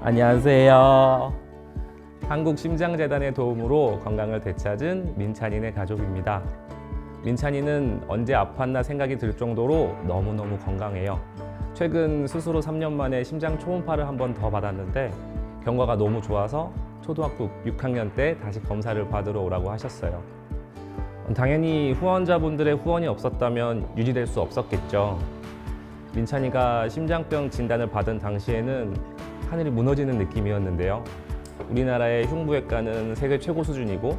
안녕하세요. 한국심장재단의 도움으로 건강을 되찾은 민찬이네 가족입니다. 민찬이는 언제 아팠나 생각이 들 정도로 너무너무 건강해요. 최근 후 3년 만에 심장 초음파를 한 번 더 받았는데 경과가 너무 좋아서 초등학교 6학년 때 다시 검사를 받으러 오라고 하셨어요. 당연히 후원자분들의 후원이 없었다면 유지될 수 없었겠죠. 민찬이가 심장병 진단을 받은 당시에는 하늘이 무너지는 느낌이었는데요. 우리나라의 흉부외과는 세계 최고 수준이고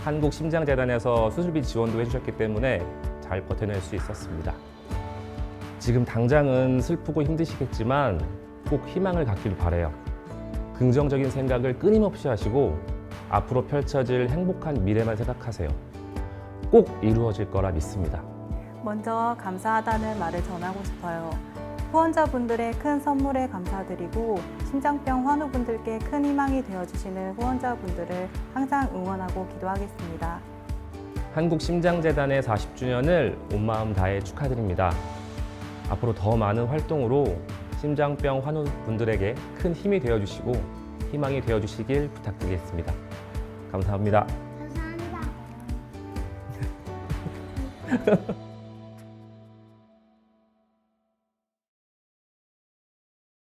한국 심장재단에서 수술비 지원도 해주셨기 때문에 잘 버텨낼 수 있었습니다. 지금 당장은 슬프고 힘드시겠지만 꼭 희망을 갖길 바래요. 긍정적인 생각을 끊임없이 하시고 앞으로 펼쳐질 행복한 미래만 생각하세요. 꼭 이루어질 거라 믿습니다. 먼저 감사하다는 말을 전하고 싶어요. 후원자분들의 큰 선물에 감사드리고 심장병 환우분들께 큰 희망이 되어주시는 후원자분들을 항상 응원하고 기도하겠습니다. 한국심장재단의 40주년을 온 마음 다해 축하드립니다. 앞으로 더 많은 활동으로 심장병 환우분들에게 큰 힘이 되어주시고 희망이 되어주시길 부탁드리겠습니다. 감사합니다. 감사합니다.